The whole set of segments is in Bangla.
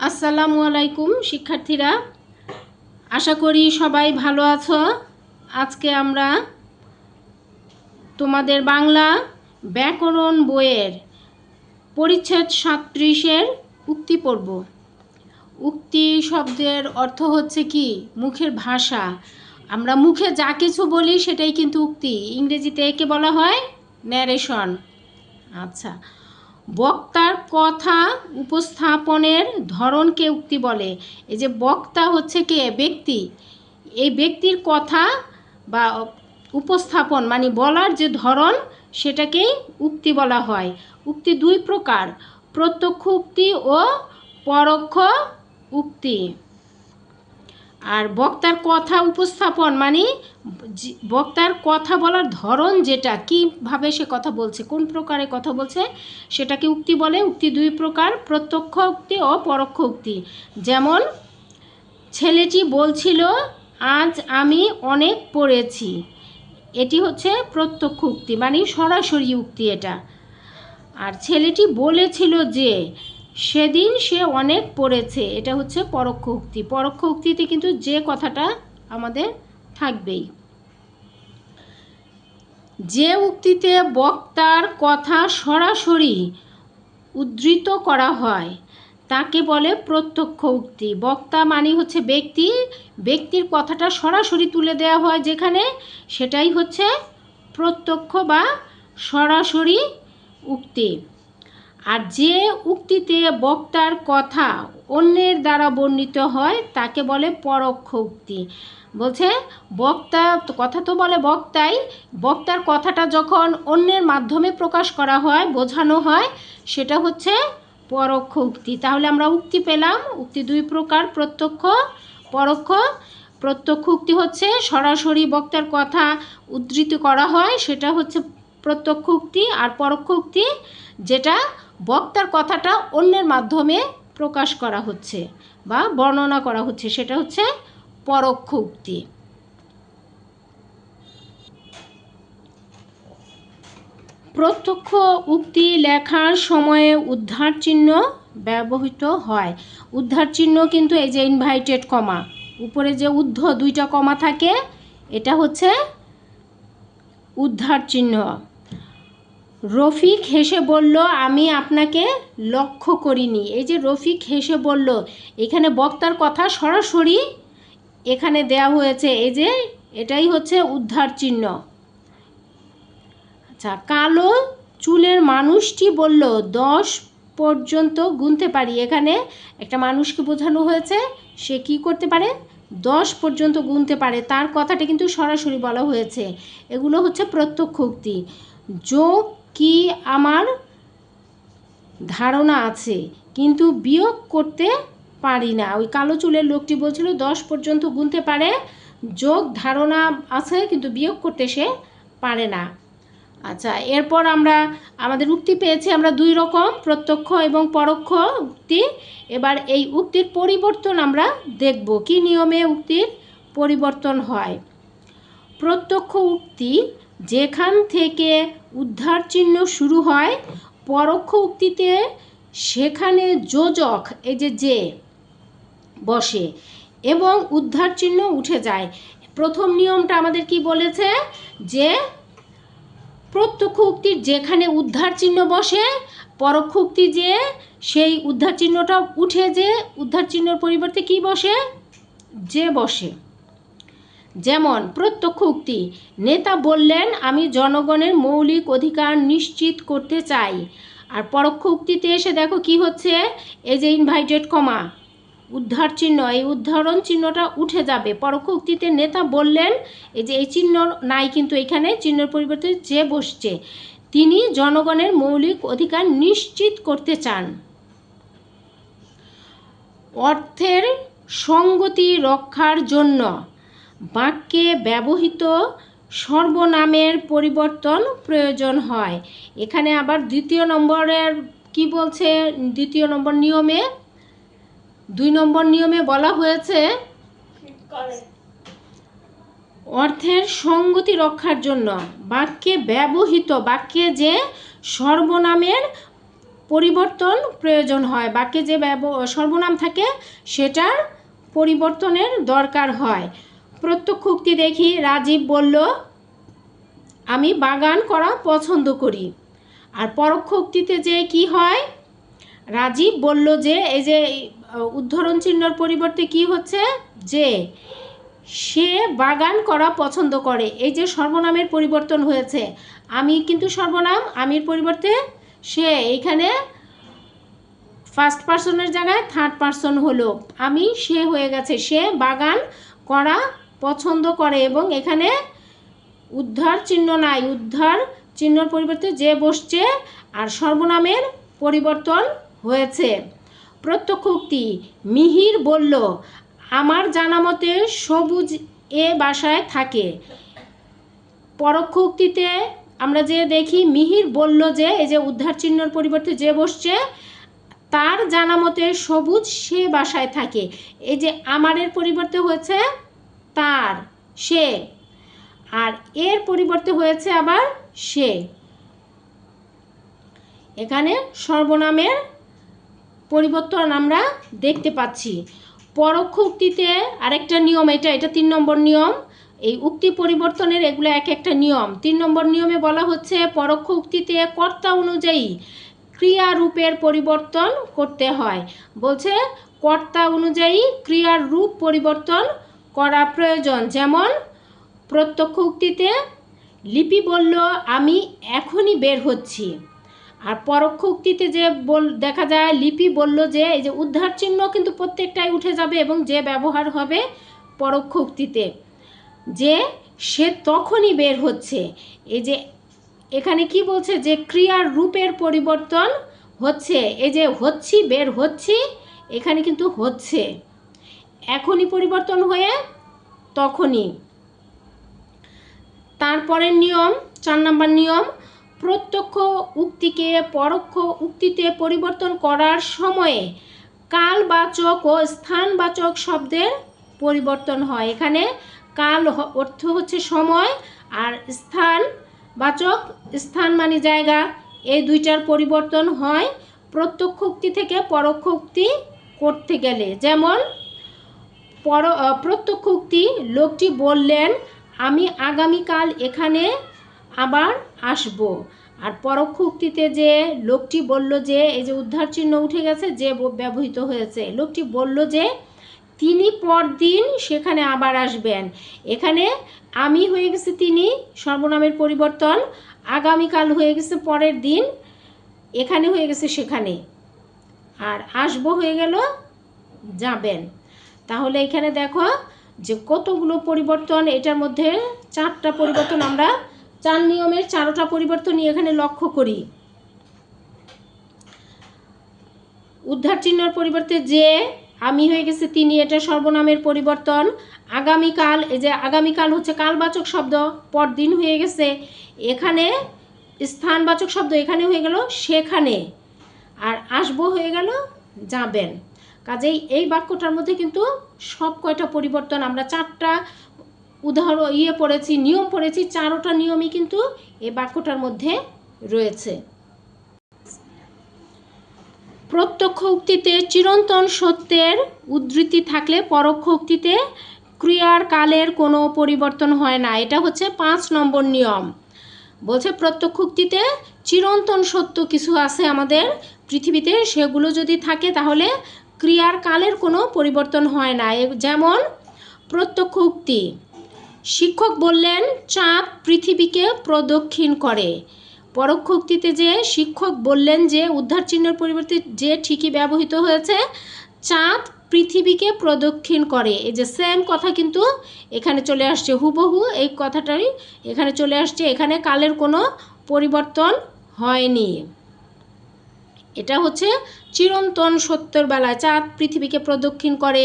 আসসালামু আলাইকুম, শিক্ষার্থীরা। আশা করি সবাই ভালো আছো। আজকে আমরা তোমাদের বাংলা ব্যাকরণ বইয়ের পরিচ্ছেদ সাঁত্রিশের উক্তি পড়ব। উক্তি শব্দের অর্থ হচ্ছে কি? মুখের ভাষা। আমরা মুখে যা কিছু বলি সেটাই কিন্তু উক্তি। ইংরেজিতে একে বলা হয় ন্যারেশন আচ্ছা। বক্তার কথা উপস্থাপনের ধরনকে উক্তি বলে। এই যে বক্তা হচ্ছে কে? ব্যক্তি। এই ব্যক্তির কথা বা উপস্থাপন মানে বলার যে ধরন সেটাকেই উক্তি বলা হয়। উক্তি দুই প্রকার, প্রত্যক্ষ উক্তি ও পরোক্ষ উক্তি। আর বক্তার কথা উপস্থাপন মানে বক্তার কথা বলার ধরন যেটা, কীভাবে সে কথা বলছে, কোন প্রকারে কথা বলছে, সেটাকে উক্তি বলে, উক্তি দুই প্রকার, প্রত্যক্ষ উক্তি ও পরোক্ষ উক্তি। যেমন, ছেলেটি বলছিল, আজ আমি অনেক পড়েছি। এটি হচ্ছে প্রত্যক্ষ উক্তি মানে সরাসরি উক্তি এটা। আর ছেলেটি বলেছিল যে সেদিন সে অনেক পড়েছে, এটা হচ্ছে পরোক্ষ উক্তি। পরোক্ষ উক্তিতে কিন্তু যে কথাটা আমাদের থাকবেই। যে উক্তিতে বক্তার কথা সরাসরি উদ্ধৃত করা হয়, তাকে বলে প্রত্যক্ষ উক্তি। বক্তা মানে হচ্ছে ব্যক্তি। ব্যক্তির কথাটা সরাসরি তুলে দেওয়া হয় যেখানে, সেটাই হচ্ছে প্রত্যক্ষ বা সরাসরি উক্তি। আর যে উক্তিতে বক্তার কথা অন্যের দ্বারা বর্ণিত হয়, তাকে বলে পরোক্ষ উক্তি। বলছে, বক্তা, কথা তো বলে বক্তাই। বক্তার কথাটা যখন অন্যের মাধ্যমে প্রকাশ করা হয়, বোঝানো হয়, সেটা হচ্ছে পরোক্ষ উক্তি। তাহলে আমরা উক্তি পেলাম। উক্তি দুই প্রকার, প্রত্যক্ষ, পরোক্ষ। প্রত্যক্ষ উক্তি হচ্ছে সরাসরি বক্তার কথা উদ্ধৃত করা হয়, সেটা হচ্ছে প্রত্যক্ষ উক্তি আর পরোক্ষ উক্তি, যেটা বক্তার কথাটা অন্যের মাধ্যমে প্রকাশ করা হচ্ছে বা বর্ণনা করা হচ্ছে। সেটা হচ্ছে পরোক্ষ উক্তি। প্রত্যক্ষ উক্তি লেখার সময়ে উদ্ধার চিহ্ন ব্যবহৃত হয়। উদ্ধার চিহ্ন কিন্তু এই যে ইনভাইটেড কমা উপরে যে উদ্ধ দুইটা কমা থাকে, এটা হচ্ছে উদ্ধার চিহ্ন। রফিক হেসে বলল, আমি আপনাকে লক্ষ্য করিনি। এই যে রফিক হেসে বলল, এখানে বক্তার কথা সরাসরি এখানে দেয়া হয়েছে। এই যে, এটাই হচ্ছে উদ্ধার চিহ্ন। আচ্ছা কালো চুলের মানুষটি বলল, দশ পর্যন্ত গুনতে পারি। এখানে একটা মানুষকে বোঝানো হয়েছে, সে কি করতে পারে? দশ পর্যন্ত গুনতে পারে। তার কথাটা কিন্তু সরাসরি বলা হয়েছে। এগুলো হচ্ছে প্রত্যক্ষ উক্তি যোগ কি আমার ধারণা আছে, কিন্তু বিয়োগ করতে পারি না। ওই কালো চুলের লোকটি বলছিল, দশ পর্যন্ত গুনতে পারে, যোগ ধারণা আছে, কিন্তু বিয়োগ করতে সে পারে না। আচ্ছা এরপর আমরা, আমাদের উক্তি পেয়েছি আমরা দুই রকম, প্রত্যক্ষ এবং পরোক্ষ উক্তি। এবার এই উক্তির পরিবর্তন আমরা দেখব, কি নিয়মে উক্তির পরিবর্তন হয়। প্রত্যক্ষ উক্তি যেখান থেকে উদ্ধার চিহ্ন শুরু হয়, পরোক্ষ উক্তিতে সেখানে যোজক, এই যে যে, বসে এবং উদ্ধার চিহ্ন উঠে যায়। প্রথম নিয়মটা আমাদের কি বলেছে? যে প্রত্যক্ষ উক্তির যেখানে উদ্ধার চিহ্ন বসে, পরোক্ষ উক্তি যে সেই উদ্ধার চিহ্নটা উঠে যে উদ্ধার চিহ্নর পরিবর্তে কি বসে? যে বসে। যেমন প্রত্যক্ষ উক্তি, নেতা বললেন, আমি জনগণের মৌলিক অধিকার নিশ্চিত করতে চাই। আর পরোক্ষ উক্তিতে এসে দেখো কি হচ্ছে? এই যে ইনভাইটেড কমা উদ্ধার চিহ্ন, এই উদ্ধারণ চিহ্নটা উঠে যাবে। পরোক্ষ উক্তিতে নেতা বললেন, এই যে এই চিহ্ন নাই কিন্তু এখানে, চিহ্নের পরিবর্তে যে বসছে, তিনি জনগণের মৌলিক অধিকার নিশ্চিত করতে চান। অর্থের সঙ্গতি রক্ষার জন্য বাক্যে ব্যবহৃত সর্বনামের পরিবর্তন প্রয়োজন হয়। এখানে আবার দ্বিতীয় নম্বরের কি বলছে? দ্বিতীয় নম্বর নিয়মে, দুই নম্বর নিয়মে বলা হয়েছে, অর্থের সঙ্গতি রক্ষার জন্য। বাক্যে ব্যবহৃত, বাক্যে যে সর্বনামের পরিবর্তন প্রয়োজন হয়, বাক্যে যে সর্বনাম থাকে, সেটার পরিবর্তনের দরকার হয়। প্রত্যক্ষ উক্তি দেখি রাজীব বলল, আমি বাগান করা পছন্দ করি। আর পরোক্ষ উক্তিতে যে কি হয়? রাজীব বলল যে, এই যে, উদ্ধরণ চিহ্নর পরিবর্তে কি হচ্ছে? যে, সে বাগান করা পছন্দ করে। এই যে, সর্বনামের পরিবর্তন হয়েছে। আমি কিন্তু সর্বনাম, আমির পরিবর্তে সে এইখানে ফার্স্ট পার্সনের জায়গায় থার্ড পার্সন হলো। আমি সে হয়ে গেছে। সে বাগান করা পছন্দ করে এবং এখানে উদ্ধার চিহ্ন নাই। উদ্ধার চিহ্নর পরিবর্তে যে বসছে আর সর্বনামের পরিবর্তন হয়েছে। প্রত্যক্ষ উক্তি, মিহির বলল, আমার জানা মতে সবুজ এ বাসায় থাকে। পরোক্ষ উক্তিতে আমরা যে দেখি, মিহির বলল যে এই যে উদ্ধার চিহ্নর পরিবর্তে যে বসছে, তার জানা মতে সবুজ সে বাসায় থাকে। এই যে আমারের পরিবর্তে হয়েছে তার, সে। আর এর পরিবর্তে হয়েছে আবার সে। এখানে সর্বনামের পরিবর্তন আমরা দেখতে পাচ্ছি। পরোক্ষ উক্তিতে আরেকটা নিয়ম, এটা এটা তিন নম্বর নিয়ম। এই উক্তি পরিবর্তনের এগুলো এক একটা নিয়ম। তিন নম্বর নিয়মে বলা হচ্ছে, পরোক্ষ উক্তিতে কর্তা অনুযায়ী ক্রিয়া রূপের পরিবর্তন করতে হয়। বলছে, কর্তা অনুযায়ী ক্রিয়ার রূপ পরিবর্তন করা প্রয়োজন। যেমন প্রত্যক্ষ উক্তিতে লিপি বলল, আমি এখনই বের হচ্ছি। আর পরোক্ষ উক্তিতে যে বল, দেখা যায়, লিপি বলল যে, এই যে উদ্ধার চিহ্ন কিন্তু প্রত্যেকটাই উঠে যাবে এবং যে ব্যবহার হবে পরোক্ষ উক্তিতে যে সে তখনই বের হচ্ছে। এই যে এখানে কি বলছে? যে ক্রিয়ার রূপের পরিবর্তন হচ্ছে। এই যে হচ্ছি, বের হচ্ছি, এখানে কিন্তু হচ্ছে। এখনই পরিবর্তন হয়ে তখনই। তারপরের নিয়ম, চার নম্বর নিয়ম, প্রত্যক্ষ উক্তিকে পরোক্ষ উক্তিতে পরিবর্তন করার সময়ে কালবাচক ও স্থানবাচক শব্দের পরিবর্তন হয়। এখানে কাল অর্থ হচ্ছে সময় আর স্থান বাচক স্থান মানে জায়গা। এই দুইটার পরিবর্তন হয় প্রত্যক্ষ উক্তি থেকে পরোক্ষ উক্তি করতে গেলে। যেমন পর প্রত্যক্ষ উক্তি লোকটি বললেন, আমি আগামীকাল এখানে আবার আসব। আর পরোক্ষ উক্তিতে যে লোকটি বলল যে, এই যে উদ্ধার চিহ্ন উঠে গেছে, যে ব্যবহৃত হয়েছে। লোকটি বলল যে, তিনি পরদিন সেখানে আবার আসবেন। এখানে আমি হয়ে গেছে তিনি, সর্বনামের পরিবর্তন। আগামীকাল হয়ে গেছে পরের দিন, এখানে হয়ে গেছে সেখানে। আর আসব হয়ে গেল, যাবেন। তাহলে এখানে দেখো যে কতগুলো পরিবর্তন, এটার মধ্যে চারটা পরিবর্তন আমরা চার নিয়মের চারোটা পরিবর্তনই এখানে লক্ষ্য করি। উদ্ধার চিহ্নর পরিবর্তে যে আমি হয়ে গেছে তিনি, এটা সর্বনামের পরিবর্তন। আগামীকাল, এই যে আগামীকাল হচ্ছে কালবাচক শব্দ, পরদিন হয়ে গেছে। এখানে স্থানবাচক শব্দ এখানে হয়ে গেল, সেখানে। আর আসব হয়ে গেল, যাবেন। কাজেই এই বাক্যটার মধ্যে কিন্তু সব কয়টা পরিবর্তন আমরা চারটা উদাহরণ ইয়ে পড়েছি, নিয়ম পড়েছি, চারোটা নিয়মই কিন্তু এই বাক্যটার মধ্যে রয়েছে। প্রত্যক্ষ উক্তিতে চিরন্তন সত্যের উদ্ধৃতি থাকলে পরোক্ষ উক্তিতে ক্রিয়ার কালের কোনো পরিবর্তন হয় না। এটা হচ্ছে পাঁচ নম্বর নিয়ম। বলছে প্রত্যক্ষ উক্তিতে চিরন্তন সত্য কিছু আছে আমাদের পৃথিবীতে, সেগুলো যদি থাকে তাহলে ক্রিয়ার কালের কোনো পরিবর্তন হয় না। যেমন প্রত্যক্ষ উক্তি শিক্ষক বললেন, চাঁদ পৃথিবীকে প্রদক্ষিণ করে। পরোক্ষ উক্তিতে যে শিক্ষক বললেন যে উদ্ধার চিহ্নের পরিবর্তে যে ঠিকই ব্যবহৃত হয়েছে, চাঁদ পৃথিবীকে প্রদক্ষিণ করে। এই যে সেম কথা কিন্তু এখানে চলে আসছে, হুবহু এই কথাটাই এখানে চলে আসছে। এখানে কালের কোনো পরিবর্তন হয়নি। এটা হচ্ছে চিরন্তন সত্যর বেলায়। চাঁদ পৃথিবীকে প্রদক্ষিণ করে,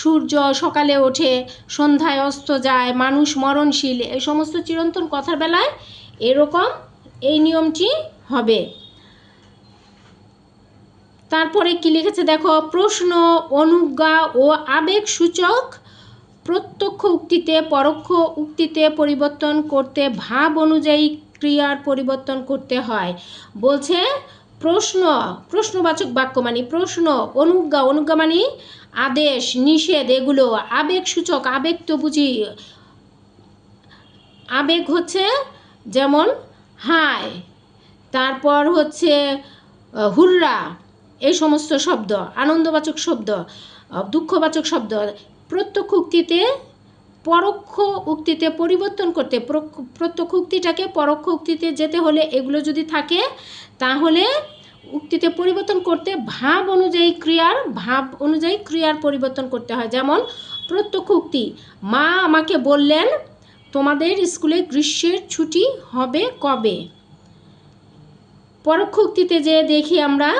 সূর্য সকালে ওঠে, সন্ধ্যায় অস্ত যায়, মানুষ মরণশীল। এই সমস্ত চিরন্তন কথার বেলায় এরকম এই নিয়মটি হবে। তারপরে কি লিখেছে? দেখো, প্রশ্ন, অনুজ্ঞা ও আবেগ সূচক প্রত্যক্ষ উক্তিতে, পরোক্ষ উক্তিতে পরিবর্তন করতে, ভাব অনুযায়ী ক্রিয়ার পরিবর্তন করতে হয়। বলছে প্রশ্ন, প্রশ্নবাচক বাক্য মানে প্রশ্ন, অনুজ্ঞা অনুজ্ঞা মানে আদেশ, নিষেধ, এগুলো। আবেগ সূচক, আবেগ তো বুঝি, আবেগ হচ্ছে যেমন হায়, তারপর হচ্ছে হুররা, এই সমস্ত শব্দ, আনন্দবাচক শব্দ দুঃখবাচক শব্দ প্রত্যক্ষ উক্তিতে পরোক্ষ উক্তিতে পরিবর্তন করতে প্রত্যক্ষ উক্তিটাকে পরোক্ষ উক্তিতে যেতে হলে এগুলো যদি থাকে, তাহলে উক্তিতে পরিবর্তন করতে ভাব অনুযায়ী ক্রিয়ার, ভাব অনুযায়ী ক্রিয়ার পরিবর্তন করতে হয়। যেমন, প্রত্যক্ষ উক্তি, মা আমাকে বললেন, তোমাদের স্কুলে গ্রীষ্মের ছুটি হবে কবে? পরোক্ষ উক্তিতে যে দেখি আমরা,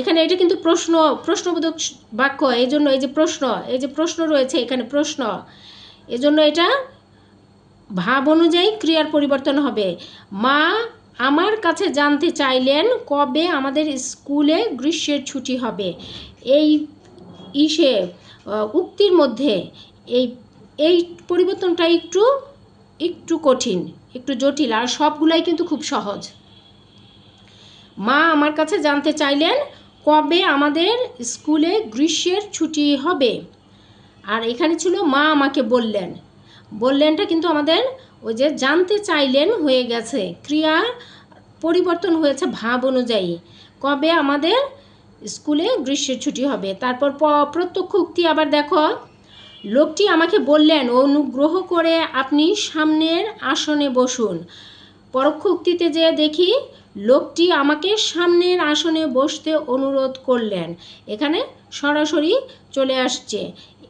এখানে এটা কিন্তু প্রশ্ন, প্রশ্নবোধক বাক্য, এই জন্য এই যে প্রশ্ন, এই যে প্রশ্ন রয়েছে, এখানে প্রশ্ন। এজন্য এটা ভাব অনুযায়ী ক্রিয়ার পরিবর্তন হবে। মা আমার কাছে জানতে চাইলেন কবে আমাদের স্কুলে গ্রীষ্মের ছুটি হবে। এই ইসে উক্তির মধ্যে এই এই পরিবর্তনটা একটু একটু কঠিন, একটু জটিল আর সবগুলাই কিন্তু খুব সহজ। মা আমার কাছে জানতে চাইলেন কবে আমাদের স্কুলে গ্রীষ্মের ছুটি হবে। আর এখানে ছিল মা আমাকে বললেন। বললেনটা কিন্তু আমাদের ওই যে জানতে চাইলেন হয়ে গেছে। ক্রিয়া পরিবর্তন হয়েছে ভাব অনুযায়ী। কবে আমাদের স্কুলে গ্রীষ্মের ছুটি হবে? তারপর প্রত্যক্ষ উক্তি আবার দেখো। লোকটি আমাকে বললেন, অনুগ্রহ করে আপনি সামনের আসনে বসুন। পরোক্ষ উক্তিতে যে দেখি লোকটি আমাকে সামনের আসনে বসতে অনুরোধ করলেন। এখানে সরাসরি চলে আসছে।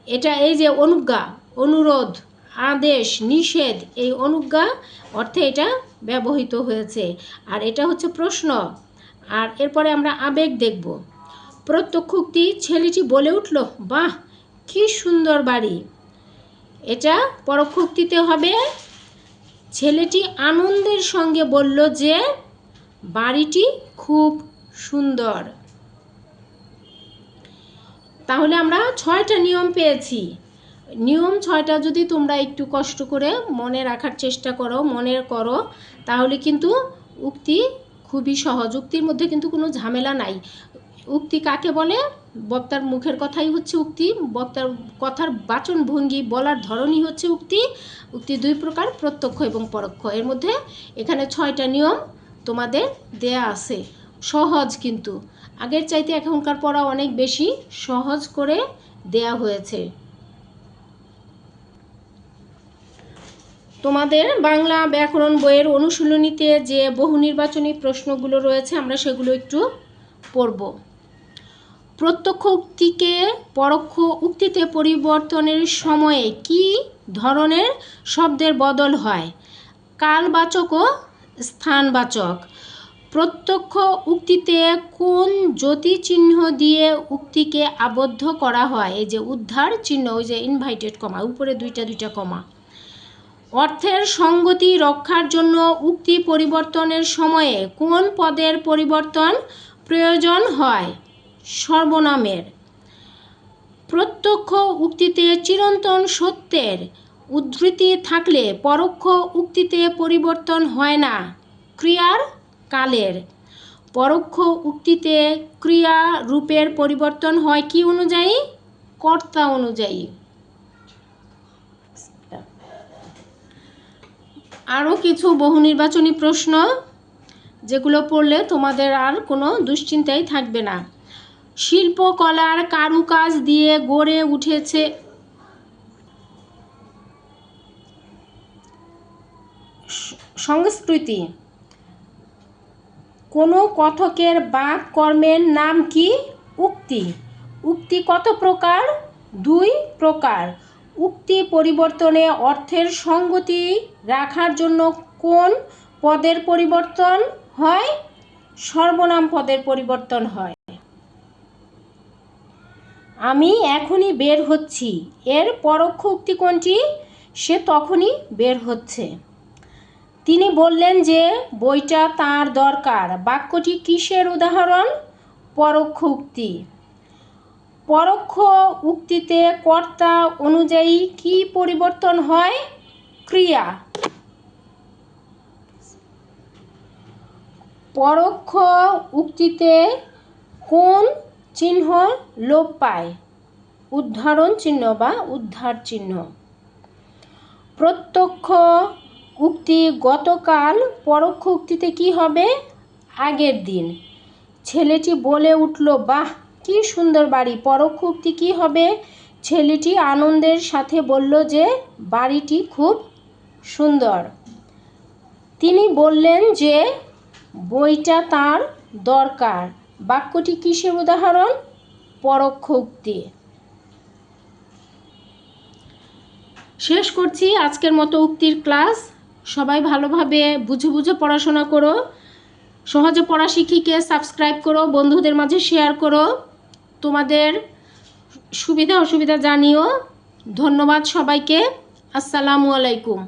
এটা এই যে অনুজ্ঞা, অনুরোধ, আদেশ, নিষেধ, এই অনুজ্ঞা অর্থে এটা ব্যবহৃত হয়েছে। আর এটা হচ্ছে প্রশ্ন। আর এরপরে আমরা আবেগ দেখব। প্রত্যক্ষ উক্তি ছেলেটি বলে উঠল, বাহ, কি সুন্দর বাড়ি। এটা পরোক্ষক্তিতে হবে। ছেলেটি আনন্দের সঙ্গে বলল যে, বাড়িটি খুব সুন্দর। তাহলে আমরা ছয়টা নিয়ম পেয়েছি। নিয়ম ছয়টা যদি তোমরা একটু কষ্ট করে মনে রাখার চেষ্টা করো মনের করো, তাহলে কিন্তু উক্তি খুবই সহজ। উক্তির মধ্যে কিন্তু কোনো ঝামেলা নাই। উক্তি কাকে বলে? বক্তার মুখের কথাই হচ্ছে উক্তি। বক্তার কথার বাচন ভঙ্গি বলার ধরনই হচ্ছে উক্তি। উক্তি দুই প্রকার, প্রত্যক্ষ এবং পরোক্ষ। এর মধ্যে এখানে ছয়টা নিয়ম তোমাদের দেয়া আছে। সহজ কিন্তু। আগের চাইতে এখনকার পড়া অনেক বেশি সহজ করে দেয়া হয়েছে। তোমাদের বাংলা ব্যাকরণ বইয়ের অনুশীলনীতে যে বহু নির্বাচনী প্রশ্নগুলো রয়েছে, আমরা সেগুলো একটু পড়ব। প্রত্যক্ষ উক্তিকে পরোক্ষ উক্তিতে পরিবর্তনের সময়ে কি ধরনের শব্দের বদল হয়? কালবাচক ও স্থানবাচক। প্রত্যক্ষ উক্তিতে কোন জ্যোতি চিহ্ন দিয়ে উক্তিকে আবদ্ধ করা হয়? এই যে উদ্ধার চিহ্ন, ওই যে ইনভাইটেড কমা উপরে দুইটা দুইটা কমা অর্থের সঙ্গতি রক্ষার জন্য উক্তি পরিবর্তনের সময়ে কোন পদের পরিবর্তন প্রয়োজন হয়? সর্বনামের। প্রত্যক্ষ উক্তিতে চিরন্তন সত্যের উদ্ধৃতি থাকলে পরোক্ষ উক্তিতে পরিবর্তন হয় না। ক্রিয়ার কালের। পরোক্ষ উক্তিতে ক্রিয়া রূপের পরিবর্তন হয় কি অনুযায়ী? কর্তা অনুযায়ী। আরও কিছু বহু নির্বাচনী প্রশ্ন, যেগুলো পড়লে তোমাদের আর কোনো দুশ্চিন্তাই থাকবে না। শিল্পকলার কারুকাজ দিয়ে গড়ে উঠেছে সংস্কৃতি। কোনো কথকের বাক কর্মের নাম কি? উক্তি। উক্তি কত প্রকার? দুই প্রকার। উক্তি পরিবর্তনে অর্থের সঙ্গতি রাখার জন্য কোন পদের পরিবর্তন হয়? সর্বনাম পদের পরিবর্তন হয়। আমি এখনই বের হচ্ছি। এর পরোক্ষ উক্তি কোনটি? সে তখনই বের হচ্ছে। তিনি বললেন যে, বইটা তার দরকার। বাক্যটি কিসের উদাহরণ? পরোক্ষ উক্তি। পরোক্ষ উক্তিতে কর্তা অনুযায়ী কি পরিবর্তন হয়? ক্রিয়া। পরোক্ষ উক্তিতে কোন চিহ্ন লোপ পায়? উদ্ধারণ চিহ্ন বা উদ্ধার চিহ্ন। প্রত্যক্ষ উক্তি গতকাল পরোক্ষ উক্তিতে কি হবে? আগের দিন। ছেলেটি বলে উঠল, বাহ, কি সুন্দর বাড়ি। পরোক্ষ উক্তি কি হবে? ছেলেটি আনন্দের সাথে বলল যে, বাড়িটি খুব সুন্দর। তিনি বললেন যে, বইটা তার দরকার। বাক্যটি কিসের উদাহরণ? পরোক্ষ উক্তি। শেষ করছি আজকের মতো উক্তির ক্লাস। সবাই ভালোভাবে বুঝে বুঝে পড়াশোনা করো। সহজে পড়া শিখিকে সাবস্ক্রাইব করো, বন্ধুদের মাঝে শেয়ার করো। তোমাদের সুবিধা অসুবিধা জানিও। ধন্যবাদ সবাইকে। আসসালামু আলাইকুম।